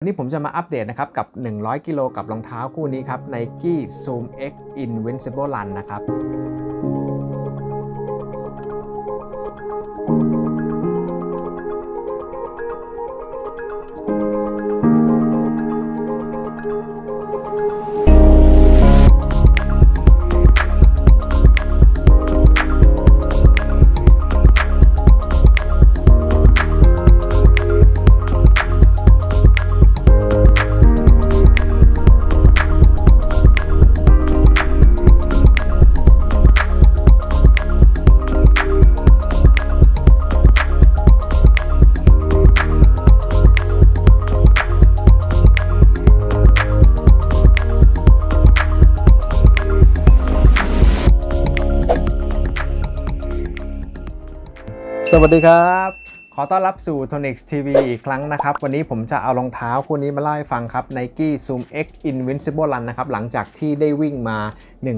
วันนี้ผมจะมาอัปเดตนะครับกับ 100 กิโลกับรองเท้าคู่นี้ครับ Nike Zoom X Invincible Run นะครับ สวัสดีครับ ขอต้อนรับสู่ Tonix TV อีกครั้งนะครับ วันนี้ผมจะเอารองเท้าคู่นี้มาเล่าให้ฟังครับ Nike Zoom X Invincible Run นะครับ หลังจากที่ได้วิ่งมา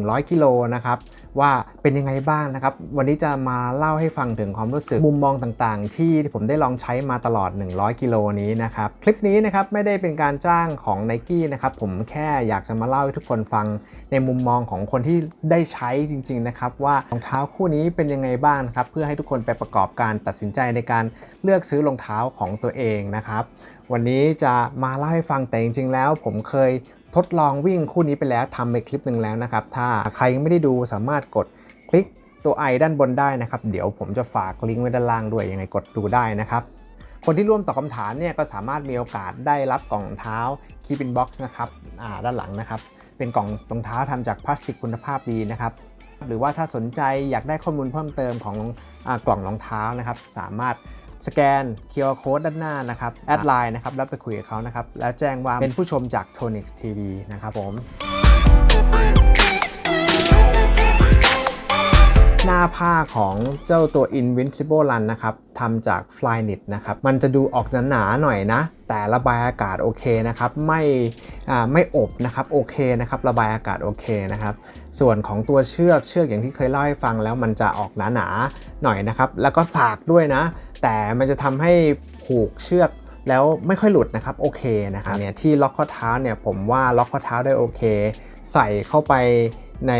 100 กิโลนะครับว่าเป็นยังไงบ้างนะครับ วันนี้จะมาเล่าให้ฟังถึงความรู้สึกมุมมองต่างๆ ที่ผมได้ลองใช้มาตลอด 100 กิโลนี้นะครับ คลิปนี้นะครับไม่ได้เป็นการจ้างของ Nike นะครับผมแค่อยากจะมาเล่าให้ทุกคนฟังในมุมมองของคนที่ได้ใช้จริง ๆ นะครับว่ารองเท้าคู่นี้เป็นยังไงบ้างครับเพื่อให้ทุกคนไปประกอบการตัดสินใจในการเลือกซื้อรองเท้าของตัวเองนะครับวันนี้จะมาเล่าให้ฟังแต่จริง ๆ แล้ว ผมเคย ทดลองวิ่งคู่นี้ไปแล้วทำไปคลิปหนึ่งแล้วนะครับ ถ้าใครยังไม่ได้ดูสามารถกดคลิกตัวไอด้านบนได้นะครับ เดี๋ยวผมจะฝากลิงก์ไว้ด้านล่างด้วยยังไงกดดูได้นะครับ คนที่ร่วมตอบคำถามเนี่ยก็สามารถมีโอกาสได้รับกล่องเท้าคีบินบ็อกซ์นะครับอ่าด้านหลังนะครับ เป็นกล่องรองเท้าทำจากพลาสติกคุณภาพดีนะครับหรือว่าถ้าสนใจอยากได้ข้อมูลเพิ่มเติมของอกล่องรองเท้านะครับ สามารถ สแกน QR Code ด้านหน้านะครับแอดไลน์นะครับแล้วไปคุยกับเขานะครับแล้วแจ้งว่าเป็นผู้ชมจาก Tonix TV นะครับผมหน้าผ้าของเจ้าตัว Invincible Run นะครับทำจาก Flyknit นะครับ มันจะดูออกหนาๆหน่อยนะ แต่ระบายอากาศโอเคนะครับ ไม่อ่าไม่อบนะครับ โอเคนะครับ ระบายอากาศโอเคนะครับ ส่วนของตัวเชือกเชือกอย่างที่เคยเล่าให้ฟังแล้วมันจะออกหนาๆหน่อยนะครับ แล้วก็สากด้วยนะ แต่มันจะทำให้ผูกเชือกแล้วไม่ค่อยหลุดนะครับโอเคนะครับเนี่ยที่ล็อกข้อเท้าเนี่ยผมว่าล็อกข้อเท้าได้โอเค ใส่เข้าไปใน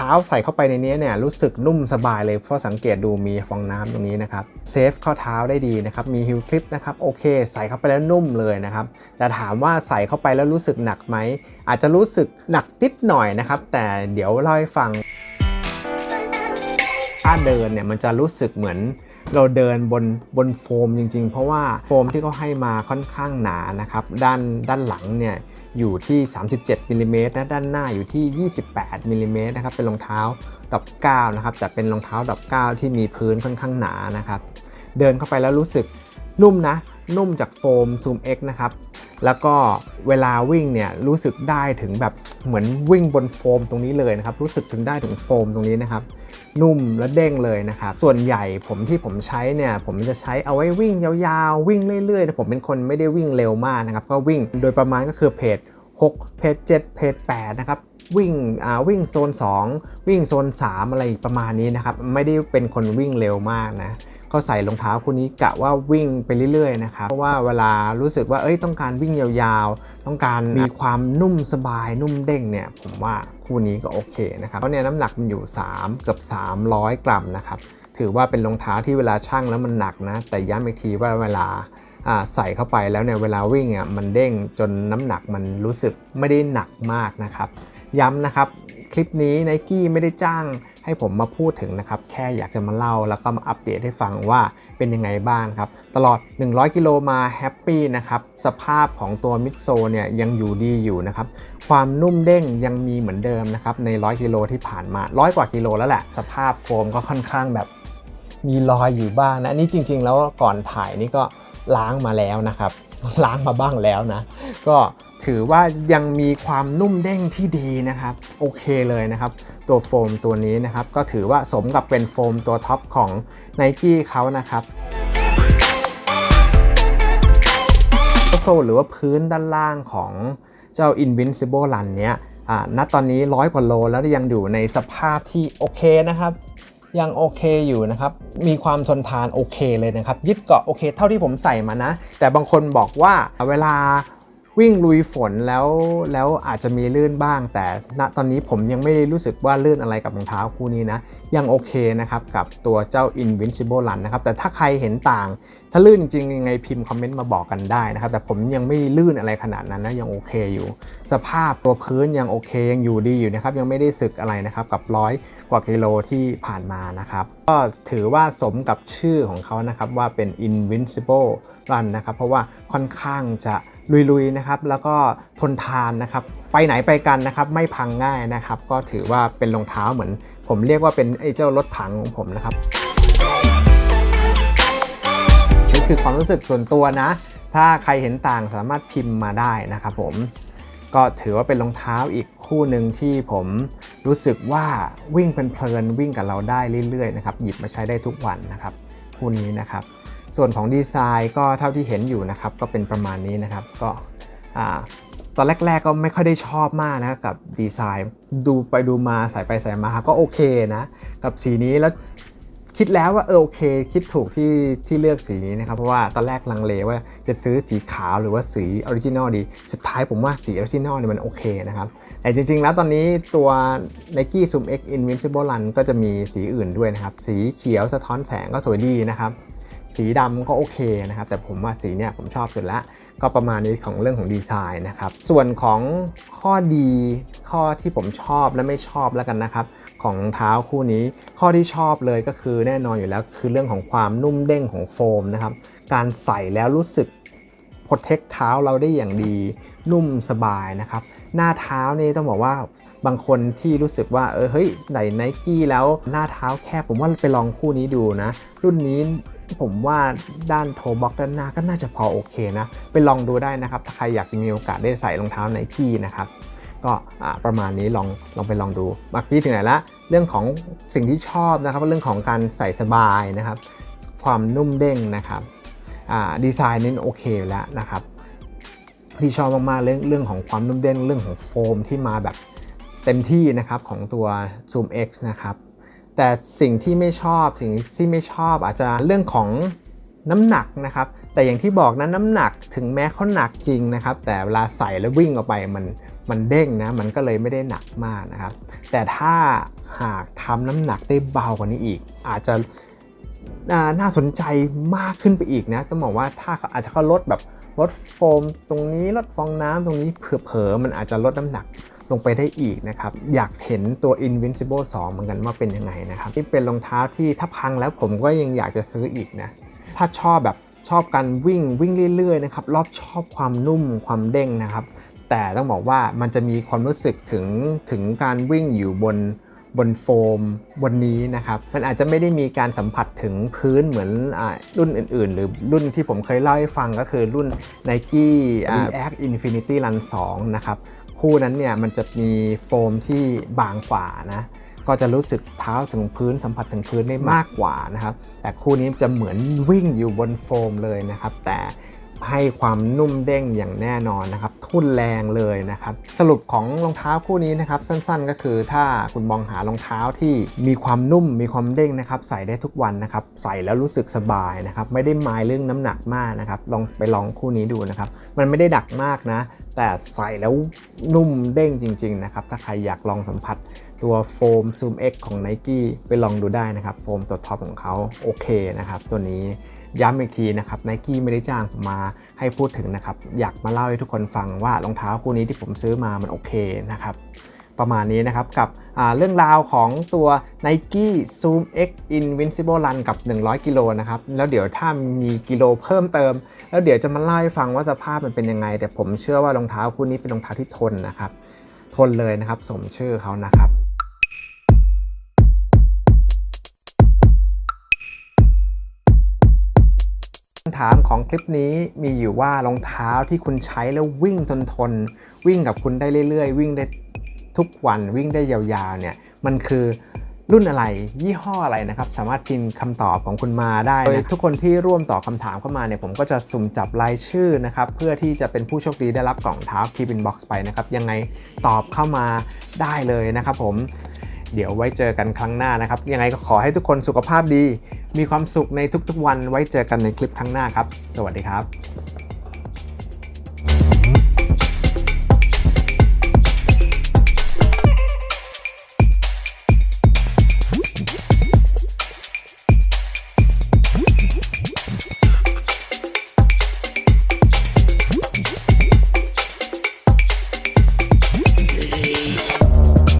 ท้าใส่เข้าไปในนี้เนี่ยรู้สึกนุ่มสบายเลยเพราะสังเกตดูมีฟองน้ำตรงนี้นะครับเซฟข้อเท้าได้ดีนะครับมีฮิลคลิปนะครับโอเค ใส่เข้าไปแล้วนุ่มเลยนะครับแต่ถามว่าใส่เข้าไปแล้วรู้สึกหนักไหมอาจจะรู้สึกหนักนิดหน่อยนะครับแต่เดี๋ยวเล่าให้ฟัง ถ้าเดินเนี่ยมันจะรู้สึกเหมือนเราเดินบนบนโฟมจริง ๆ เพราะว่าโฟมที่เขาให้มาค่อนข้างหนานะครับด้านด้านหลังเนี่ยอยู่ที่ 37มิลลิเมตรนะด้านหน้าอยู่ที่ 28มิลลิเมตรนะครับเป็นรองเท้าดอก9นะครับแต่เป็นรองเท้าดอก9ที่มีพื้นค่อนข้างหนานะครับเดินเข้าไปแล้วรู้สึกนุ่มนะนุ่มจากโฟม Zoom X นะครับแล้วก็เวลาวิ่งเนี่ยรู้สึกได้ถึงแบบเหมือนวิ่งบนโฟมตรงนี้เลยนะครับรู้สึกถึงได้ถึงโฟมตรงนี้นะครับ นุ่มและเด้งเลยนะครับ ส่วนใหญ่ผมที่ผมใช้เนี่ย ผมจะใช้เอาไว้วิ่งยาวๆ วิ่งเรื่อยๆแต่ผมเป็นคนไม่ได้วิ่งเร็วมากนะครับ ก็วิ่งโดยประมาณก็คือเพจ 6 เพจ 7 เพจ 8 นะครับวิ่งอ่าวิ่งโซน 2 วิ่งโซน 3 อะไรประมาณนี้นะครับ ไม่ได้เป็นคนวิ่งเร็วมากนะ ก็ใส่รองเท้าคู่นี้กะว่าวิ่งไปเรื่อยๆนะครับเพราะว่าเวลารู้สึกว่าเอ้ยต้องการวิ่งยาวๆ ต้องการมีความนุ่มสบายนุ่มเด้งเนี่ยผมว่าคู่นี้ก็โอเคนะครับเพราะเนี่ยน้ำหนักมันอยู่ 3 เกือบ 300 กรัมนะครับถือว่าเป็นรองเท้าที่เวลาชั่งแล้วมันหนักนะ แต่ย้ำอีกทีว่าเวลาอ่าใส่เข้าไปแล้วเนี่ยเวลาวิ่งอะมันเด้งจนน้ำหนักมันรู้สึกไม่ได้หนักมากนะครับ ย้ำนะครับ คลิปนี้ n i กี้ไม่ได้จ้างให้ผมมาพูดถึงนะครับ แค่อยากจะมาเล่าแล้วก็มาอัปเดตให้ฟังว่าเป็นยังไงบ้างครับ ตลอด 100 กิโลมาแฮปปี้นะครับ สภาพของตัวมิดโซเนี่ยยังอยู่ดีอยู่นะครับ ความนุ่มเด้งยังมีเหมือนเดิมนะครับ ใน 100 กิโลที่ผ่านมา100กว่ากิโลแล้วแหละ สภาพโฟมก็ค่อนข้างแบบมีรอยอยู่บ้างนะนนี่จริง ๆ แล้วก่อนถ่ายนี่ก็ล้างมาแล้วนะครับ ล้างมาบ้างแล้วนะ ก็ถือว่ายังมีความนุ่มเด้งที่ดีนะครับ โอเคเลยนะครับ ตัวโฟมตัวนี้นะครับ ก็ถือว่าสมกับเป็นโฟมตัวท็อปของ n i กี้เขานะครับโซลหรือว่าพื้นด้านล่างของเจ้า Invincible Run เนี้ยอ่าณตอนนี้ร้อยกว่าโลแล้วยังอยู่ในสภาพที่โอเคนะครับ ยังโอเคอยู่นะครับ มีความทนทานโอเคเลยนะครับ ยึดเกาะโอเคเท่าที่ผมใส่มานะ แต่บางคนบอกว่าเวลา วิ่งลุยฝนแล้วแล้วอาจจะมีลื่นบ้าง แต่ณตอนนี้ผมยังไม่ได้รู้สึกว่าลื่นอะไรกับรองเท้าคู่นี้นะ ยังโอเคนะครับกับตัวเจ้า Invincible Run นะครับ แต่ถ้าใครเห็นต่าง ถ้าลื่นจริงยังไงพิมพ์คอมเมนต์มาบอกกันได้นะครับ แต่ผมยังไม่ลื่นอะไรขนาดนั้นนะยังโอเคอยู่ สภาพตัวพื้นยังโอเคยังอยู่ดีอยู่นะครับยังไม่ได้สึกอะไรนะครับกับร้อยกว่ากิโลที่ผ่านมานะครับ ก็ถือว่าสมกับชื่อของเขานะครับว่าเป็น Invincible Run นะครับเพราะว่าค่อนข้างจะ ลุยๆนะครับแล้วก็ทนทานนะครับไปไหนไปกันนะครับไม่พังง่ายนะครับ ก็ถือว่าเป็นรองเท้าเหมือน ผมเรียกว่าเป็นไอ้เจ้ารถถังของผมนะครับนี่คือความรู้สึกส่วนตัวนะ ถ้าใครเห็นต่างสามารถพิมพ์มาได้นะครับผมก็ถือว่าเป็นรองเท้าอีกคู่หนึ่งที่ผมรู้สึกว่าวิ่งเพลินๆวิ่งกับเราได้เรื่อยๆนะครับหยิบมาใช้ได้ทุกวันนะครับคู่นี้นะครับ ส่วนของดีไซน์ก็เท่าที่เห็นอยู่นะครับ ก็เป็นประมาณนี้นะครับ ก็ตอนแรก ๆ ก็ไม่ค่อยได้ชอบมากนะกับดีไซน์ดูไปดูมาใส่ไปใส่มาก็โอเคนะกับสีนี้แล้วคิดแล้วว่าเออโอเค คิดถูกที่ที่เลือกสีนี้นะครับ เพราะว่าตอนแรกลังเลว่าจะซื้อสีขาวหรือว่าสีออริจินอลดีสุดท้ายผมว่าสีออริจินอลเนี่ยมันโอเคนะครับ แต่จริง ๆ แล้วตอนนี้ตัว Nike Zoom X Invincible Run ก็จะมีสีอื่นด้วยนะครับ สีเขียวสะท้อนแสงก็สวยดีนะครับ สีดำก็โอเคนะครับ แต่ผมว่าสีเนี่ยผมชอบสุดละ ก็ประมาณนี้ของเรื่องของดีไซน์นะครับ ส่วนของข้อดีข้อที่ผมชอบและไม่ชอบแล้วกันนะครับ ของรองเท้าคู่นี้ ข้อที่ชอบเลยก็คือแน่นอนอยู่แล้ว คือเรื่องของความนุ่มเด้งของโฟมนะครับ การใส่แล้วรู้สึกโปรเทคเท้าเราได้อย่างดี นุ่มสบายนะครับ หน้าเท้านี่ต้องบอกว่าบางคนที่รู้สึกว่าเออเฮ้ยใส่ไนกี้แล้วหน้าเท้าแคบผมว่าไปลองคู่นี้ดูนะ รุ่นนี้ ผมว่าด้านโทบ็อกด้านหน้าก็น่าจะพอโอเคนะ ไปลองดูได้นะครับ ถ้าใครอยากจะมีโอกาสได้ใส่รองเท้าไนกี้นะครับ ก็ประมาณนี้ลองลองไปลองดูเมื่อกี้ถึงไหนละ เรื่องของสิ่งที่ชอบนะครับ เรื่องของการใส่สบายนะครับ ความนุ่มเด้งนะครับดีไซน์นี่โอเคแล้วนะครับที่ชอบมากๆเรื่องเรื่องของความนุ่มเด้งเรื่องของโฟมที่มาแบบเต็มที่นะครับของตัว Zoom X นะครับ แต่สิ่งที่ไม่ชอบสิ่งที่ไม่ชอบอาจจะเรื่องของน้ำหนักนะครับ แต่อย่างที่บอกนะน้ำหนักถึงแม้เขาหนักจริงนะครับ แต่เวลาใส่แล้ววิ่งออกไปมันมันเด้งนะมันก็เลยไม่ได้หนักมากนะครับ แต่ถ้าหากทำน้ำหนักได้เบากว่านี้อีก อาจจะน่าสนใจมากขึ้นไปอีกนะต้องบอกว่าถ้าเขาอาจจะเขาลดแบบลดโฟมตรงนี้ลดฟองน้ำตรงนี้เผลอๆมันอาจจะลดน้ำหนัก ลงไปได้อีกนะครับ อยากเห็นตัว Invincible 2 เหมือนกันว่าเป็นยังไงนะครับที่เป็นรองเท้าที่ถ้าพังแล้วผมก็ยังอยากจะซื้ออีกนะ ถ้าชอบแบบชอบการวิ่งวิ่งเรื่อยๆนะครับรอบชอบความนุ่มความเด้งนะครับ แต่ต้องบอกว่ามันจะมีความรู้สึกถึงถึงการวิ่งอยู่บนบนโฟมบนนี้นะครับ มันอาจจะไม่ได้มีการสัมผัสถึงพื้นเหมือนอรุ่นอื่น ๆ หรือรุ่นที่ผมเคยเล่าให้ฟังก็คือรุ่น Nike React Infinity Run 2 นะครับ คู่นั้นเนี่ยมันจะมีโฟมที่บางกว่านะก็จะรู้สึกเท้าถึงพื้นสัมผัสถึงพื้นได้มากกว่านะครับ แต่คู่นี้จะเหมือนวิ่งอยู่บนโฟมเลยนะครับ แต่ ให้ความนุ่มเด้งอย่างแน่นอนนะครับ ทุ่นแรงเลยนะครับ สรุปของรองเท้าคู่นี้นะครับ สั้นๆ ก็คือถ้าคุณมองหารองเท้าที่มีความนุ่มมีความเด้งนะครับ ใส่ได้ทุกวันนะครับ ใส่แล้วรู้สึกสบายนะครับ ไม่ได้มายเรื่องน้ำหนักมากนะครับ ลองไปลองคู่นี้ดูนะครับ มันไม่ได้ดักมากนะ แต่ใส่แล้วนุ่มเด้งจริง ๆ นะครับ ถ้าใครอยากลองสัมผัสตัวโฟม Zoom X ของ Nike ไปลองดูได้นะครับ โฟมตัวท็อปของเขาโอเคนะครับ ตัวนี้ ย้ำอีกทีนะครับ Nike ไม่ได้จ้างผมมาให้พูดถึงนะครับ อยากมาเล่าให้ทุกคนฟังว่ารองเท้าคู่นี้ที่ผมซื้อมามันโอเคนะครับ ประมาณนี้นะครับกับเรื่องราวของตัว Nike Zoom X Invincible Run กับ 100 กิโลนะครับ แล้วเดี๋ยวถ้ามีกิโลเพิ่มเติม แล้วเดี๋ยวจะมาเล่าให้ฟังว่าสภาพมันเป็นยังไง แต่ผมเชื่อว่ารองเท้าคู่นี้เป็นรองเท้าที่ทนนะครับ ทนเลยนะครับ สมชื่อเขานะครับ ถามของคลิปนี้มีอยู่ว่ารองเท้าที่คุณใช้แล้ววิ่งทนทนๆวิ่งกับคุณได้เรื่อยๆ วิ่งได้ทุกวันวิ่งได้ยาวๆเนี่ยมันคือรุ่นอะไรยี่ห้ออะไรนะครับ สามารถพิมพ์คำตอบของคุณมาได้นะทุกคนที่ร่วมตอบคำถามเข้ามาเนี่ยผมก็จะสุ่มจับรายชื่อนะครับ เพื่อที่จะเป็นผู้โชคดีได้รับกล่องเท้าคีบินบ็อกซ์ไปนะครับ ยังไงตอบเข้ามาได้เลยนะครับผม เดี๋ยวไว้เจอกันครั้งหน้านะครับ ยังไงก็ขอให้ทุกคนสุขภาพดี มีความสุขในทุกๆวันไว้เจอกันในคลิปครั้งหน้าครับ สวัสดีครับ